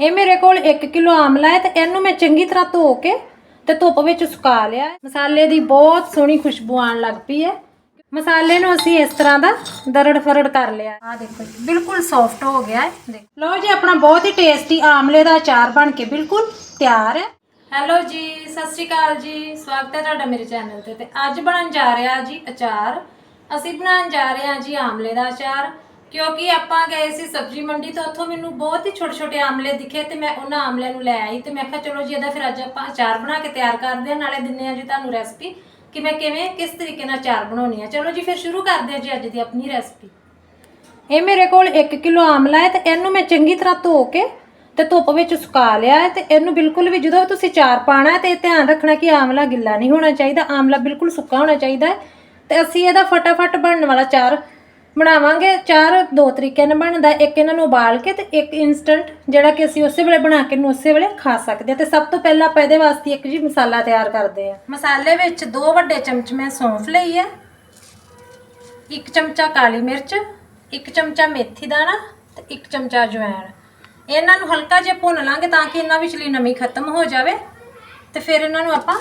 ਇਹ ਮੇਰੇ ਕੋਲ 1 ਕਿਲੋ ਆਮਲਾ ਹੈ ਤੇ ਇਹਨੂੰ ਮੈਂ ਚੰਗੀ ਤਰ੍ਹਾਂ ਧੋ ਕੇ ਤੇ ਧੁੱਪ ਵਿੱਚ ਸੁਕਾ ਲਿਆ ਮਸਾਲੇ ਦੀ ਬਹੁਤ ਸੋਹਣੀ ਖੁਸ਼ਬੂ ਆਉਣ ਲੱਗ ਪਈ ਹੈ। ਮਸਾਲੇ ਨੂੰ ਅਸੀਂ ਇਸ ਤਰ੍ਹਾਂ ਦਾ ਦਰੜ ਫਰੜ ਕਰ ਲਿਆ। ਆ ਦੇਖੋ ਜੀ, ਬਿਲਕੁਲ ਸੌਫਟ ਹੋ ਗਿਆ ਹੈ। ਦੇਖ। ਲਓ ਜੀ, ਆਪਣਾ ਬਹੁਤ ਹੀ ਟੇਸਟੀ ਆਮਲੇ ਦਾ ਅਚਾਰ ਬਣ ਕੇ ਬਿਲਕੁਲ ਤਿਆਰ ਹੈ। ਹੈਲੋ ਜੀ, ਸਤਿ ਸ਼੍ਰੀ ਅਕਾਲ ਜੀ। ਸਵਾਗਤ ਹੈ ਤੁਹਾਡਾ ਮੇਰੇ ਚੈਨਲ ਤੇ ਤੇ ਅੱਜ ਬਣਨ ਜਾ ਰਿਹਾ ਜੀ ਅਚਾਰ। ਅਸੀਂ ਬਣਾਉਣ ਜਾ ਰਹੇ ਹਾਂ ਜੀ ਆਮਲੇ ਦਾ ਅਚਾਰ। ਕਿਉਂਕਿ ਆਪਾਂ ਗਏ ਸੀ ਸਬਜ਼ੀ ਮੰਡੀ ਤੋਂ ਉੱਥੋਂ ਮੈਨੂੰ ਬਹੁਤ ਹੀ ਛੋਟੇ ਛੋਟੇ ਆਮਲੇ ਦਿਖੇ ਤੇ ਮੈਂ ਉਹਨਾਂ ਆਮਲਿਆਂ ਨੂੰ ਲੈ ਆਈ ਤੇ ਮੈਂ ਕਿਹਾ ਚਲੋ ਜੀ, ਇਹਦਾ ਫਿਰ ਅੱਜ ਆਪਾਂ ਅਚਾਰ ਬਣਾ ਕੇ ਤਿਆਰ ਕਰਦੇ ਹਾਂ, ਨਾਲੇ ਦਿੰਨੇ ਆ ਜੀ ਤੁਹਾਨੂੰ ਰੈਸਪੀ ਕਿ ਮੈਂ ਕਿਵੇਂ, ਕਿਸ ਤਰੀਕੇ ਨਾਲ ਅਚਾਰ ਬਣਾਉਣੀ ਆ। ਚਲੋ ਜੀ, ਫਿਰ ਸ਼ੁਰੂ ਕਰਦੇ ਹਾਂ ਜੀ ਅੱਜ ਦੀ ਆਪਣੀ ਰੈਸਪੀ ਇਹ ਮੇਰੇ ਕੋਲ 1 ਕਿਲੋ ਆਮਲਾ ਹੈ ਤੇ ਇਹਨੂੰ ਮੈਂ ਚੰਗੀ ਤਰ੍ਹਾਂ ਧੋ ਕੇ ਤੇ ਧੁੱਪ ਵਿੱਚ ਸੁਕਾ ਲਿਆ ਹੈ ਤੇ ਇਹਨੂੰ ਬਿਲਕੁਲ ਵੀ ਜਦੋਂ ਤੁਸੀਂ ਚਾਰ ਪਾਣਾ ਹੈ ਤੇ ਧਿਆਨ ਰੱਖਣਾ ਕਿ ਆਮਲਾ ਗਿੱਲਾ ਨਹੀਂ ਹੋਣਾ ਚਾਹੀਦਾ, ਆਮਲਾ ਬਿਲਕੁਲ ਸੁੱਕਾ ਹੋਣਾ ਚਾਹੀਦਾ ਹੈ ਤੇ ਅਸੀਂ ਇਹਦਾ ਫਟਾਫਟ ਬਣਨ ਵਾਲਾ ਚਾਰ ਬਣਾਵਾਂਗੇ। ਚਾਰ ਦੋ ਤਰੀਕੇ ਨਾਲ ਬਣਦਾ। ਇੱਕ ਇਹਨਾਂ ਨੂੰ ਉਬਾਲ ਕੇ ਤੇ ਇੱਕ ਇਨਸਟੈਂਟ ਜਿਹੜਾ ਕਿ ਅਸੀਂ ਉਸੇ ਵੇਲੇ ਬਣਾ ਕੇ ਨੂੰ ਉਸੇ ਵੇਲੇ ਖਾ ਸਕਦੇ ਹਾਂ। ਤੇ ਸਭ ਤੋਂ ਪਹਿਲਾਂ ਆਪਾਂ ਇਹਦੇ ਵਾਸਤੇ ਇੱਕ ਜੀ ਮਸਾਲਾ ਤਿਆਰ ਕਰਦੇ ਹਾਂ। ਮਸਾਲੇ ਵਿੱਚ ਦੋ ਵੱਡੇ ਚਮਚ ਮੈਂ ਸੌਂਫ ਲਈ ਹੈ। ਇੱਕ ਚਮਚਾ ਕਾਲੀ ਮਿਰਚ, ਇੱਕ ਚਮਚਾ ਮੇਥੀ ਦਾਣਾ ਤੇ ਇੱਕ ਚਮਚਾ ਅਜਵਾਇਣ। ਇਹਨਾਂ ਨੂੰ ਹਲਕਾ ਜਿਹਾ ਭੁੰਨ ਲਾਂਗੇ ਤਾਂ ਕਿ ਇਹਨਾਂ ਵਿਚਲੀ ਨਮੀ ਖਤਮ ਹੋ ਜਾਵੇ। ਤੇ ਫਿਰ ਇਹਨਾਂ ਨੂੰ ਆਪਾਂ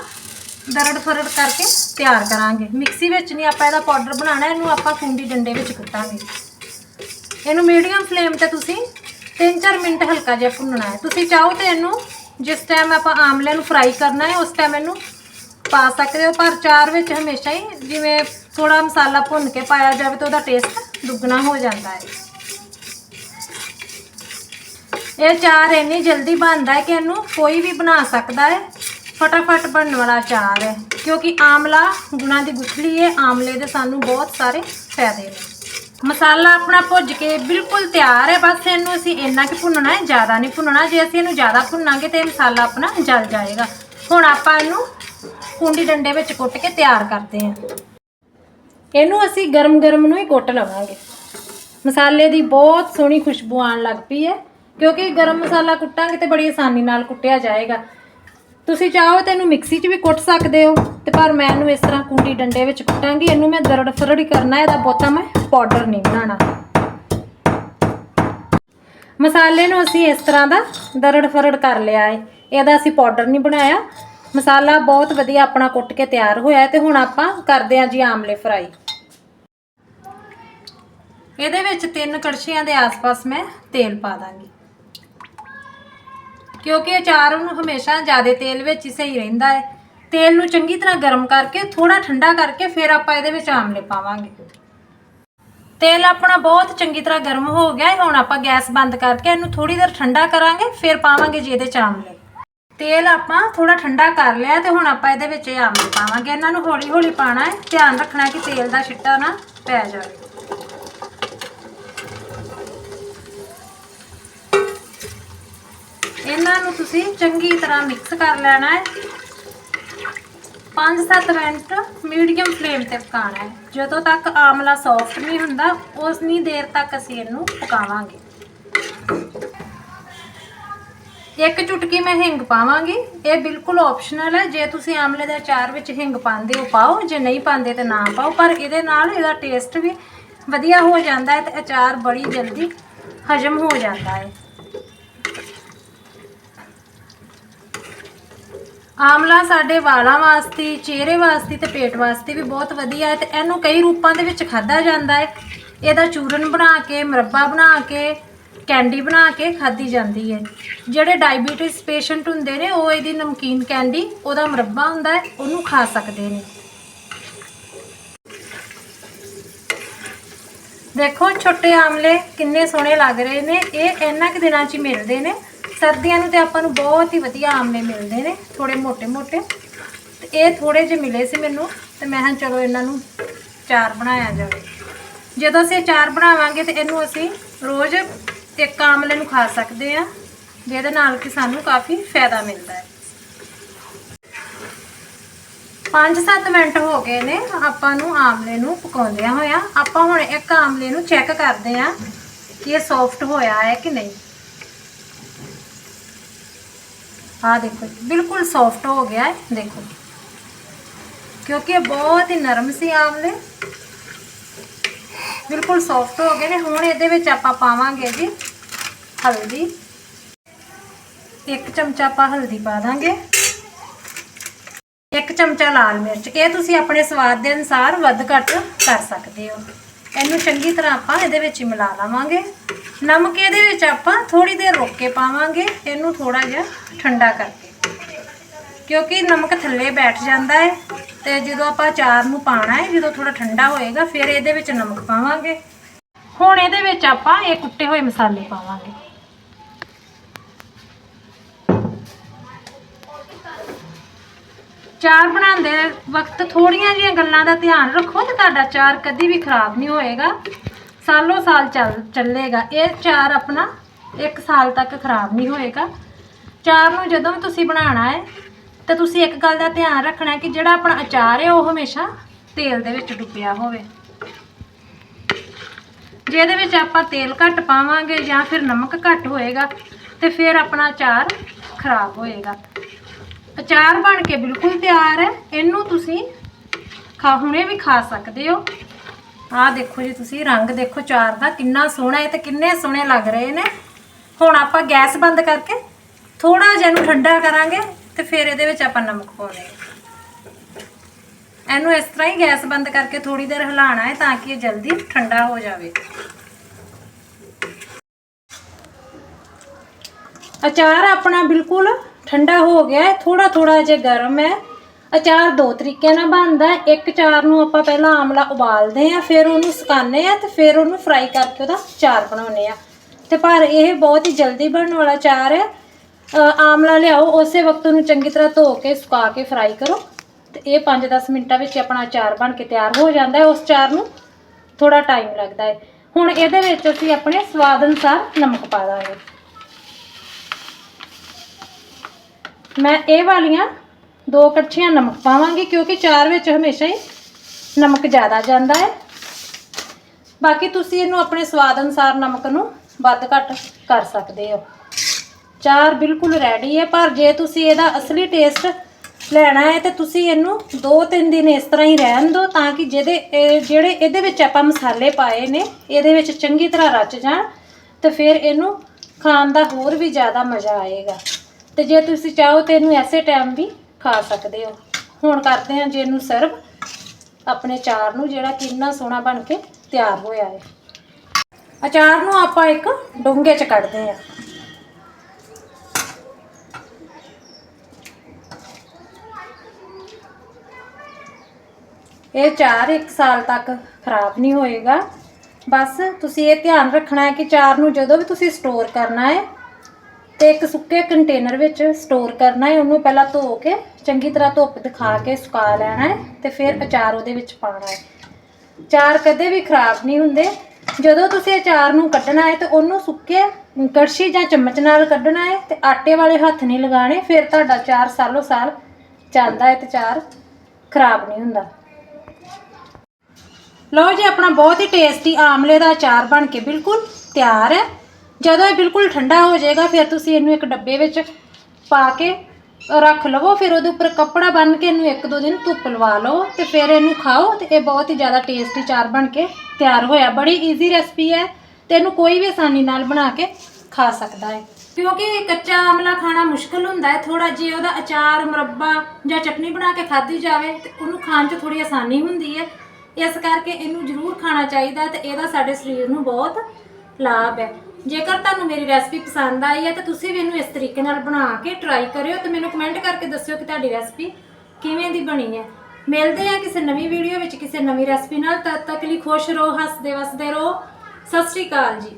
ਦਰੜ ਫਰੜ ਕਰਕੇ ਤਿਆਰ ਕਰਾਂਗੇ। ਮਿਕਸੀ ਵਿੱਚ ਨਹੀਂ ਆਪਾਂ ਇਹਦਾ ਪਾਊਡਰ ਬਣਾਉਣਾ, ਇਹਨੂੰ ਆਪਾਂ ਖੁੰਡੀ ਡੰਡੇ ਵਿੱਚ ਕੁੱਟਾਂਗੇ। ਇਹਨੂੰ ਮੀਡੀਅਮ ਫਲੇਮ ਤੇ ਤੁਸੀਂ 3-4 ਮਿੰਟ ਹਲਕਾ ਜਿਹਾ ਭੁੰਨਣਾ ਹੈ। ਤੁਸੀਂ ਚਾਹੋ ਤੇ ਇਹਨੂੰ ਜਿਸ ਟਾਈਮ ਆਪਾਂ ਆਮਲੇ ਨੂੰ ਫਰਾਈ ਕਰਨਾ ਹੈ, ਉਸ ਟਾਈਮ ਇਹਨੂੰ ਪਾ ਸਕਦੇ ਹੋ। ਪਰ ਚਾਰ ਵਿੱਚ ਹਮੇਸ਼ਾ ਹੀ ਜਿਵੇਂ ਥੋੜਾ ਮਸਾਲਾ ਭੁੰਨ ਕੇ ਪਾਇਆ ਜਾਵੇ ਤਾਂ ਉਹਦਾ ਟੇਸਟ ਦੁੱਗਣਾ ਹੋ ਜਾਂਦਾ ਹੈ। ਇਹ ਚਾਰ ਇੰਨੀ ਜਲਦੀ ਬਣਦਾ ਹੈ ਕਿ ਇਹਨੂੰ ਕੋਈ ਵੀ ਬਣਾ ਸਕਦਾ ਹੈ। ਫਟਾਫਟ ਬਣਨ ਵਾਲਾ ਚਾਰ ਹੈ, ਕਿਉਂਕਿ ਆਮਲਾ ਗੁਣਾ ਦੀ ਗੁਠਲੀ ਹੈ, ਆਮਲੇ ਦੇ ਸਾਨੂੰ ਬਹੁਤ ਸਾਰੇ ਫਾਇਦੇ ਨੇ। ਮਸਾਲਾ ਆਪਣਾ ਭੁੱਜ ਕੇ ਬਿਲਕੁਲ ਤਿਆਰ ਹੈ, ਬਸ ਇਹਨੂੰ ਅਸੀਂ ਇੰਨਾ ਕਿ ਭੁੰਨਣਾ ਹੈ, ਜ਼ਿਆਦਾ ਨਹੀਂ ਭੁੰਨਣਾ। ਜੇ ਅਸੀਂ ਇਹਨੂੰ ਜ਼ਿਆਦਾ ਭੁੰਨਾਂਗੇ ਤੇ ਇਹ ਮਸਾਲਾ ਆਪਣਾ ਜਲ ਜਾਏਗਾ। ਹੁਣ ਆਪਾਂ ਇਹਨੂੰ ਕੁੰਡੀ ਡੰਡੇ ਵਿੱਚ ਕੁੱਟ ਕੇ ਤਿਆਰ ਕਰਦੇ ਹਾਂ। ਇਹਨੂੰ ਅਸੀਂ ਗਰਮ-ਗਰਮ ਨੂੰ ਹੀ ਕੁੱਟ ਲਵਾਂਗੇ। ਮਸਾਲੇ ਦੀ ਬਹੁਤ ਸੋਹਣੀ ਖੁਸ਼ਬੂ ਆਉਣ ਲੱਗ ਪਈ ਹੈ, ਕਿਉਂਕਿ ਗਰਮ ਮਸਾਲਾ ਕੁੱਟਾਂਗੇ ਤੇ ਬੜੀ ਆਸਾਨੀ ਨਾਲ ਕੁੱਟਿਆ ਜਾਏਗਾ। ਤੁਸੀਂ ਚਾਹੋ ਤਾਂ ਇਹਨੂੰ ਮਿਕਸੀ 'ਚ ਵੀ ਕੁੱਟ ਸਕਦੇ ਹੋ ਤੇ ਪਰ ਮੈਂ ਇਹਨੂੰ ਇਸ ਤਰ੍ਹਾਂ ਕੁੰਡੀ ਡੰਡੇ ਵਿੱਚ ਕੁੱਟਾਂਗੀ, ਇਹਨੂੰ ਮੈਂ ਦਰੜ ਫਰੜ ਹੀ ਕਰਨਾ, ਇਹਦਾ ਬਹੁਤਾ ਮੈਂ ਪਾਊਡਰ ਨਹੀਂ ਬਣਾਉਣਾ। ਮਸਾਲੇ ਨੂੰ ਅਸੀਂ ਇਸ ਤਰ੍ਹਾਂ ਦਾ ਦਰੜ ਫਰੜ ਕਰ ਲਿਆ ਹੈ। ਇਹਦਾ ਅਸੀਂ ਪਾਊਡਰ ਨਹੀਂ ਬਣਾਇਆ। ਮਸਾਲਾ ਬਹੁਤ ਵਧੀਆ ਆਪਣਾ ਕੁੱਟ ਕੇ ਤਿਆਰ ਹੋਇਆ ਹੈ ਤੇ ਹੁਣ ਆਪਾਂ ਕਰਦੇ ਹਾਂ ਜੀ ਆਮਲੇ ਫਰਾਈ। ਇਹਦੇ ਵਿੱਚ ਤਿੰਨ ਕੜਛੀਆਂ ਦੇ ਆਸ-ਪਾਸ ਮੈਂ ਤੇਲ ਪਾ ਦਾਂਗੀ। ਕਿਉਂਕਿ ਅਚਾਰ ਨੂੰ ਹਮੇਸ਼ਾ ਜ਼ਿਆਦਾ ਤੇਲ ਵਿੱਚ ਹੀ ਸਹੀ ਰਹਿੰਦਾ ਹੈ। ਤੇਲ ਨੂੰ ਚੰਗੀ ਤਰ੍ਹਾਂ ਗਰਮ ਕਰਕੇ ਥੋੜਾ ਠੰਡਾ ਕਰਕੇ ਫਿਰ ਆਪਾਂ ਇਹਦੇ ਵਿੱਚ ਆਮਲੇ ਪਾਵਾਂਗੇ। ਤੇਲ ਆਪਣਾ ਬਹੁਤ ਚੰਗੀ ਤਰ੍ਹਾਂ ਗਰਮ ਹੋ ਗਿਆ ਹੈ। ਹੁਣ ਆਪਾਂ ਗੈਸ ਬੰਦ ਕਰਕੇ ਇਹਨੂੰ ਥੋੜੀ ਦੇਰ ਠੰਡਾ ਕਰਾਂਗੇ, ਫਿਰ ਪਾਵਾਂਗੇ ਜੀ ਇਹਦੇ ਚ ਆਮਲੇ। ਤੇਲ ਆਪਾਂ ਥੋੜਾ ਠੰਡਾ ਕਰ ਲਿਆ ਤੇ ਹੁਣ ਆਪਾਂ ਇਹਦੇ ਵਿੱਚ ਇਹ ਆਮਲੇ ਪਾਵਾਂਗੇ। ਇਹਨਾਂ ਨੂੰ ਹੌਲੀ ਹੌਲੀ ਪਾਣਾ ਹੈ। ਧਿਆਨ ਰੱਖਣਾ ਕਿ ਤੇਲ ਦਾ ਛਿੱਟਾ ਨਾ ਪੈ ਜਾਵੇ। ਨੂੰ ਤੁਸੀਂ ਚੰਗੀ ਤਰ੍ਹਾਂ ਮਿਕਸ ਕਰ ਲੈਣਾ ਹੈ। 5-7 ਮਿੰਟ ਮੀਡੀਅਮ ਫਲੇਮ ਤੇ ਪਕਾਉਣਾ ਹੈ। ਜਦੋਂ ਤੱਕ ਆਮਲਾ ਸੌਫਟ ਨਹੀਂ ਹੁੰਦਾ, ਉਸਨੀ ਦੇਰ ਤੱਕ ਅਸੀਂ ਇਹਨੂੰ ਪਕਾਵਾਂਗੇ। ਇੱਕ ਚੁਟਕੀ ਮੈਂ ਹਿੰਗ ਪਾਵਾਂਗੀ। ਇਹ ਬਿਲਕੁਲ ਆਪਸ਼ਨਲ ਹੈ। ਜੇ ਤੁਸੀਂ ਆਮਲੇ ਦੇ ਅਚਾਰ ਵਿੱਚ ਹਿੰਗ ਪਾਉਂਦੇ ਹੋ, ਪਾਓ। ਜੇ ਨਹੀਂ ਪਾਉਂਦੇ ਤਾਂ ਨਾ ਪਾਓ। ਪਰ ਇਹਦੇ ਨਾਲ ਇਹਦਾ ਟੇਸਟ ਵੀ ਵਧੀਆ ਹੋ ਜਾਂਦਾ ਹੈ ਤੇ ਅਚਾਰ ਬੜੀ ਜਲਦੀ ਹਜਮ ਹੋ ਜਾਂਦਾ ਹੈ। ਆਮਲਾ ਸਾਡੇ ਵਾਲਾਂ ਵਾਸਤੇ, ਚਿਹਰੇ ਵਾਸਤੇ ਤੇ ਪੇਟ ਵਾਸਤੇ ਵੀ ਬਹੁਤ ਵਧੀਆ ਹੈ ਤੇ ਇਹਨੂੰ ਕਈ ਰੂਪਾਂ ਦੇ ਵਿੱਚ ਖਾਧਾ ਜਾਂਦਾ ਹੈ। ਇਹਦਾ ਚੂਰਨ ਬਣਾ ਕੇ, ਮੁਰੱਬਾ ਬਣਾ ਕੇ, ਕੈਂਡੀ ਬਣਾ ਕੇ ਖਾਧੀ ਜਾਂਦੀ ਹੈ। ਜਿਹੜੇ ਡਾਇਬੀਟਿਸ ਪੇਸ਼ੈਂਟ ਹੁੰਦੇ ਨੇ, ਉਹ ਇਹਦੀ ਨਮਕੀਨ ਕੈਂਡੀ, ਉਹਦਾ ਮੁਰੱਬਾ ਹੁੰਦਾ ਹੈ, ਉਹਨੂੰ ਖਾ ਸਕਦੇ ਨੇ। ਦੇਖੋ ਛੋਟੇ ਆਮਲੇ ਕਿੰਨੇ ਸੋਹਣੇ ਲੱਗ ਰਹੇ ਨੇ, ਇਹ ਇਹਨਾਂ ਕੁ ਦਿਨਾਂ 'ਚ ਹੀ ਮਿਲਦੇ ਨੇ। ਸਰਦੀਆਂ ਨੂੰ ਤੇ ਆਪਾਂ ਨੂੰ ਬਹੁਤ ਹੀ ਵਧੀਆ ਆਮਲੇ ਮਿਲਦੇ ਨੇ ਥੋੜੇ ਮੋٹے-ਮੋٹے ਤੇ ਇਹ ਥੋੜੇ ਜਿਹੇ ਮਿਲੇ ਸੀ ਮੈਨੂੰ, ਤੇ ਮੈਂ ਹਾਂ ਚਲੋ ਇਹਨਾਂ ਨੂੰ ਚਾਰ ਬਣਾਇਆ ਜਾਵੇ। ਜਦੋਂ ਅਸੀਂ ਚਾਰ ਬਣਾਵਾਂਗੇ ਤੇ ਇਹਨੂੰ ਅਸੀਂ ਰੋਜ਼ ਇੱਕ ਆਮਲੇ ਨੂੰ ਖਾ ਸਕਦੇ ਆ ਜਿਹਦੇ ਨਾਲ ਕਿ ਸਾਨੂੰ ਕਾਫੀ ਫਾਇਦਾ ਮਿਲਦਾ ਹੈ। 5-7 ਮਿੰਟ ਹੋ ਗਏ ਨੇ ਆਪਾਂ ਨੂੰ ਆਮਲੇ ਨੂੰ ਪਕਾਉਂਦਿਆਂ ਹੋਇਆ। ਆਪਾਂ ਹੁਣ ਇੱਕ ਆਮਲੇ ਨੂੰ ਚੈੱਕ ਕਰਦੇ ਆ ਕਿ ਇਹ ਸੌਫਟ ਹੋਇਆ ਹੈ ਕਿ ਨਹੀਂ। ਆ ਦੇਖੋ ਜੀ, ਬਿਲਕੁਲ ਸੌਫਟ ਹੋ ਗਿਆ ਹੈ ਦੇਖੋ ਕਿਉਂਕਿ ਇਹ ਬਹੁਤ ਹੀ ਨਰਮ ਸੀ ਆਮਲੇ ਬਿਲਕੁਲ ਸੌਫਟ ਹੋ ਗਏ ਨੇ ਹੁਣ ਇਹਦੇ ਵਿੱਚ ਆਪਾਂ ਪਾਵਾਂਗੇ ਜੀ ਹਲਦੀ। ਇੱਕ ਚਮਚਾ ਆਪਾਂ ਹਲਦੀ ਪਾ ਦਾਂਗੇ। ਇੱਕ ਚਮਚਾ ਲਾਲ ਮਿਰਚ। ਇਹ ਤੁਸੀਂ ਆਪਣੇ ਸਵਾਦ ਦੇ ਅਨੁਸਾਰ ਵੱਧ ਘੱਟ ਕਰ ਸਕਦੇ ਹੋ। ਇਹਨੂੰ ਚੰਗੀ ਤਰ੍ਹਾਂ ਆਪਾਂ ਇਹਦੇ ਵਿੱਚ ਹੀ ਮਿਲਾ ਲਵਾਂਗੇ। ਨਮਕ ਇਹਦੇ ਵਿੱਚ ਆਪਾਂ ਥੋੜੀ ਦੇਰ ਰੋਕ ਕੇ ਪਾਵਾਂਗੇ, ਇਹਨੂੰ ਥੋੜਾ ਜਿਹਾ ਠੰਡਾ ਕਰਕੇ। ਕਿਉਂਕਿ ਨਮਕ ਥੱਲੇ ਬੈਠ ਜਾਂਦਾ ਹੈ ਤੇ ਜਦੋਂ ਆਪਾਂ ਅਚਾਰ ਨੂੰ ਪਾਣਾ ਹੈ, ਜਦੋਂ ਥੋੜਾ ਠੰਡਾ ਹੋਏਗਾ, ਫਿਰ ਇਹਦੇ ਵਿੱਚ ਨਮਕ ਪਾਵਾਂਗੇ। ਹੁਣ ਇਹਦੇ ਵਿੱਚ ਆਪਾਂ ਇਹ ਕੁੱਟੇ ਹੋਏ ਮਸਾਲੇ ਪਾਵਾਂਗੇ। ਚਾਰ ਬਣਾਉਂਦੇ ਵਕਤ ਥੋੜੀਆਂ ਜਿਹੀਆਂ ਗੱਲਾਂ ਦਾ ਧਿਆਨ ਰੱਖੋ ਤੇ ਤੁਹਾਡਾ ਚਾਰ ਕਦੀ ਵੀ ਖਰਾਬ ਨਹੀਂ ਹੋਏਗਾ। ਸਾਲੋ ਸਾਲ ਚੱਲ, ਚੱਲੇਗਾ। ਇਹ ਚਾਰ ਆਪਣਾ 1 ਸਾਲ ਤੱਕ ਖਰਾਬ ਨਹੀਂ ਹੋਏਗਾ। ਚਾਰ ਨੂੰ ਜਦੋਂ ਵੀ ਤੁਸੀਂ ਬਣਾਉਣਾ ਹੈ, ਤੇ ਤੁਸੀਂ ਇੱਕ ਗੱਲ ਦਾ ਧਿਆਨ ਰੱਖਣਾ ਹੈ ਕਿ ਜਿਹੜਾ ਆਪਣਾ ਅਚਾਰ ਹੈ, ਉਹ ਹਮੇਸ਼ਾ ਤੇਲ ਦੇ ਵਿੱਚ ਡੁੱਬਿਆ ਹੋਵੇ। ਜੇ ਇਹਦੇ ਵਿੱਚ ਆਪਾਂ ਤੇਲ ਘੱਟ ਪਾਵਾਂਗੇ ਜਾਂ ਫਿਰ ਨਮਕ ਘੱਟ ਹੋਏਗਾ, ਤੇ ਫਿਰ ਆਪਣਾ ਅਚਾਰ ਖਰਾਬ ਹੋਏਗਾ। ਅਚਾਰ ਬਣ ਕੇ ਬਿਲਕੁਲ ਤਿਆਰ ਹੈ। ਇਹਨੂੰ ਤੁਸੀਂ ਖਾ, ਹੁਣੇ ਵੀ ਖਾ ਸਕਦੇ ਹੋ। ਆਹ ਦੇਖੋ ਜੀ ਤੁਸੀਂ, ਰੰਗ ਦੇਖੋ ਚਾਰ ਦਾ, ਕਿੰਨਾ ਸੋਹਣਾ ਹੈ ਤੇ ਕਿੰਨੇ ਸੋਹਣੇ ਲੱਗ ਰਹੇ ਨੇ। ਹੁਣ ਆਪਾਂ ਗੈਸ ਬੰਦ ਕਰਕੇ ਥੋੜਾ ਜਿਹਾ ਇਹਨੂੰ ਠੰਡਾ ਕਰਾਂਗੇ ਤੇ ਫਿਰ ਇਹਦੇ ਵਿੱਚ ਆਪਾਂ ਨਮਕ ਪਾਉਣੇ ਇਹਨੂੰ ਇਸ ਤਰ੍ਹਾਂ ਹੀ ਗੈਸ ਬੰਦ ਕਰਕੇ ਥੋੜੀ ਦੇਰ ਹਿਲਾਣਾ ਹੈ ਤਾਂ ਕਿ ਇਹ ਜਲਦੀ ਠੰਡਾ ਹੋ ਜਾਵੇ। ਅਚਾਰ ਆਪਣਾ ਬਿਲਕੁਲ ਠੰਡਾ ਹੋ ਗਿਆ ਹੈ ਥੋੜਾ ਥੋੜਾ ਜਿਹਾ ਗਰਮ ਹੈ। ਅਚਾਰ ਦੋ ਤਰੀਕਿਆਂ ਨਾਲ ਬਣਦਾ ਹੈ। ਇੱਕ ਚਾਰ ਨੂੰ ਆਪਾਂ ਪਹਿਲਾਂ ਆਮਲਾ ਉਬਾਲਦੇ ਆ ਫਿਰ ਉਹਨੂੰ ਸੁਕਾਉਂਦੇ ਆ ਤੇ ਫਿਰ ਉਹਨੂੰ ਫਰਾਈ ਕਰਕੇ ਉਹਦਾ ਚਾਰ ਬਣਾਉਂਦੇ ਆ ਤੇ ਪਰ ਇਹ ਬਹੁਤ ਹੀ ਜਲਦੀ ਬਣਨ ਵਾਲਾ ਚਾਰ ਹੈ। ਅ, ਆਮਲਾ ਲਿਆਓ ਉਸੇ ਵਕਤ ਉਹਨੂੰ ਚੰਗੀ ਤਰ੍ਹਾਂ ਧੋ ਕੇ ਸੁਕਾ ਕੇ ਫਰਾਈ ਕਰੋ। ਤੇ ਇਹ 5-10 ਮਿੰਟਾਂ ਵਿੱਚ ਆਪਣਾ ਅਚਾਰ ਬਣ ਕੇ ਤਿਆਰ ਹੋ ਜਾਂਦਾ ਹੈ। ਉਸ ਚਾਰ ਨੂੰ ਥੋੜਾ ਟਾਈਮ ਲੱਗਦਾ ਹੈ। ਹੁਣ ਇਹਦੇ ਵਿੱਚ ਅਸੀਂ ਆਪਣੇ ਸਵਾਦ ਅਨੁਸਾਰ ਨਮਕ ਪਾ ਦਾਂਗੇ। ਮੈਂ ਇਹ ਵਾਲੀਆਂ ਦੋ ਕੜਛੀਆਂ ਨਮਕ ਪਾਵਾਂਗੀ, ਕਿਉਂਕਿ ਚਾਰ ਵਿੱਚ ਹਮੇਸ਼ਾ ਹੀ ਨਮਕ ਜ਼ਿਆਦਾ ਜਾਂਦਾ ਹੈ। ਬਾਕੀ ਤੁਸੀਂ ਇਹਨੂੰ ਆਪਣੇ ਸਵਾਦ ਅਨੁਸਾਰ ਨਮਕ ਨੂੰ ਵੱਧ ਘੱਟ ਕਰ ਸਕਦੇ ਹੋ। ਚਾਰ ਬਿਲਕੁਲ ਰੈਡੀ ਹੈ, ਪਰ ਜੇ ਤੁਸੀਂ ਇਹਦਾ ਅਸਲੀ ਟੇਸਟ ਲੈਣਾ ਹੈ, ਤੇ ਤੁਸੀਂ ਇਹਨੂੰ 2-3 ਦਿਨ ਇਸ ਤਰ੍ਹਾਂ ਹੀ ਰਹਿਣ ਦਿਓ, ਤਾਂ ਕਿ ਜਿਹਦੇ, ਇਹ ਜਿਹੜੇ ਇਹਦੇ ਵਿੱਚ ਆਪਾਂ ਮਸਾਲੇ ਪਾਏ ਨੇ, ਇਹਦੇ ਵਿੱਚ ਚੰਗੀ ਤਰ੍ਹਾਂ ਰਚ ਜਾਣ, ਤੇ ਫਿਰ ਇਹਨੂੰ ਖਾਣ ਦਾ ਹੋਰ ਵੀ ਜ਼ਿਆਦਾ ਮਜ਼ਾ ਆਏਗਾ। ਤੇ ਜੇ ਤੁਸੀਂ ਚਾਹੋ ਤੇ ਇਹਨੂੰ ਐਸੇ ਟਾਈਮ ਵੀ ਖਾ ਸਕਦੇ ਹੋ। ਹੁਣ ਕਰਦੇ ਹਾਂ ਜੇ ਇਹਨੂੰ ਸਰਵ ਆਪਣੇ ਚਾਰ ਨੂੰ ਜਿਹੜਾ ਕਿੰਨਾ ਸੋਹਣਾ ਬਣ ਕੇ ਤਿਆਰ ਹੋਇਆ ਹੈ। ਅਚਾਰ ਨੂੰ ਆਪਾਂ ਇੱਕ ਡੋਂਗੇ 'ਚ ਕੱਢਦੇ ਹਾਂ। ਇਹ ਚਾਰ ਇੱਕ ਸਾਲ ਤੱਕ ਖਰਾਬ ਨਹੀਂ ਹੋਏਗਾ। ਬਸ ਤੁਸੀਂ ਇਹ ਧਿਆਨ ਰੱਖਣਾ ਹੈ ਕਿ ਚਾਰ ਨੂੰ ਜਦੋਂ ਵੀ ਤੁਸੀਂ ਸਟੋਰ ਕਰਨਾ ਹੈ ਤੇ ਇੱਕ ਸੁੱਕੇ ਕੰਟੇਨਰ ਵਿੱਚ ਸਟੋਰ ਕਰਨਾ ਹੈ, ਉਹਨੂੰ ਪਹਿਲਾਂ ਧੋ ਕੇ, ਚੰਗੀ ਤਰ੍ਹਾਂ ਧੁੱਪ ਦਿਖਾ ਕੇ ਸੁਕਾ ਲੈਣਾ ਹੈ ਤੇ ਫਿਰ ਅਚਾਰ ਉਹਦੇ ਵਿੱਚ ਪਾਉਣਾ ਹੈ। ਅਚਾਰ ਕਦੇ ਵੀ ਖਰਾਬ ਨਹੀਂ ਹੁੰਦੇ। ਜਦੋਂ ਤੁਸੀਂ ਅਚਾਰ ਨੂੰ ਕੱਢਣਾ ਹੈ ਤੇ ਉਹਨੂੰ ਸੁੱਕੇ ਕੜਛੀ ਜਾਂ ਚਮਚ ਨਾਲ ਕੱਢਣਾ ਹੈ ਤੇ ਆਟੇ ਵਾਲੇ ਹੱਥ ਨਹੀਂ ਲਗਾਣੇ ਫਿਰ ਤੁਹਾਡਾ ਅਚਾਰ ਸਾਲੋ ਸਾਲ ਚੱਲਦਾ ਹੈ ਤੇ ਚਾਰ ਖਰਾਬ ਨਹੀਂ ਹੁੰਦਾ। ਲਓ ਜੀ, ਆਪਣਾ ਬਹੁਤ ਹੀ ਟੇਸਟੀ ਆਮਲੇ ਦਾ ਅਚਾਰ ਬਣ ਕੇ ਬਿਲਕੁਲ ਤਿਆਰ ਹੈ। ਜਦੋਂ ਇਹ ਬਿਲਕੁਲ ਠੰਡਾ ਹੋ ਜਾਏਗਾ, ਫਿਰ ਤੁਸੀਂ ਇਹਨੂੰ ਇੱਕ ਡੱਬੇ ਵਿੱਚ ਪਾ ਕੇ ਰੱਖ ਲਵੋ, ਫਿਰ ਉਹਦੇ ਉੱਪਰ ਕੱਪੜਾ ਬੰਨ੍ਹ ਕੇ ਇਹਨੂੰ ਇੱਕ ਦੋ ਦਿਨ ਧੁੱਪ ਲਵਾ ਲਓ ਤੇ ਫਿਰ ਇਹਨੂੰ ਖਾਓ ਤੇ ਇਹ ਬਹੁਤ ਹੀ ਜ਼ਿਆਦਾ ਟੇਸਟੀ ਚਾਰ ਬਣ ਕੇ ਤਿਆਰ ਹੋਇਆ। ਬੜੀ ਈਜ਼ੀ ਰੈਸਪੀ ਹੈ ਤੇ ਇਹਨੂੰ ਕੋਈ ਵੀ ਆਸਾਨੀ ਨਾਲ ਬਣਾ ਕੇ ਖਾ ਸਕਦਾ ਹੈ। ਕਿਉਂਕਿ ਕੱਚਾ ਆਮਲਾ ਖਾਣਾ ਮੁਸ਼ਕਲ ਹੁੰਦਾ ਹੈ ਥੋੜਾ ਜਿਹਾ ਉਹਦਾ ਅਚਾਰ, ਮੁਰੱਬਾ ਜਾਂ ਚਟਨੀ ਬਣਾ ਕੇ ਖਾਧੀ ਜਾਵੇ ਤੇ ਉਹਨੂੰ ਖਾਣ 'ਚ ਥੋੜੀ ਆਸਾਨੀ ਹੁੰਦੀ ਹੈ। ਇਸ ਕਰਕੇ ਇਹਨੂੰ ਜ਼ਰੂਰ ਖਾਣਾ ਚਾਹੀਦਾ ਤੇ ਇਹਦਾ ਸਾਡੇ ਸਰੀਰ ਨੂੰ ਬਹੁਤ ਲਾਭ ਹੈ। ਜੇਕਰ ਤੁਹਾਨੂੰ ਮੇਰੀ ਰੈਸਪੀ ਪਸੰਦ ਆਈ ਹੈ, ਤਾਂ ਤੁਸੀਂ ਵੀ ਇਹਨੂੰ ਇਸ ਤਰੀਕੇ ਨਾਲ ਬਣਾ ਕੇ ਟਰਾਈ ਕਰਿਓ ਤੇ ਮੈਨੂੰ ਕਮੈਂਟ ਕਰਕੇ ਦੱਸਿਓ ਕਿ ਤੁਹਾਡੀ ਰੈਸਪੀ ਕਿਵੇਂ ਦੀ ਬਣੀ ਹੈ। ਮਿਲਦੇ ਆ ਕਿਸੇ ਨਵੀਂ ਵੀਡੀਓ ਵਿੱਚ ਕਿਸੇ ਨਵੀਂ ਰੈਸਪੀ ਨਾਲ, ਤਦ ਤੱਕ ਲਈ ਖੁਸ਼ ਰਹੋ, ਹੱਸਦੇ ਵਸਦੇ ਰਹੋ। ਸਤਿ ਸ਼੍ਰੀ ਅਕਾਲ ਜੀ।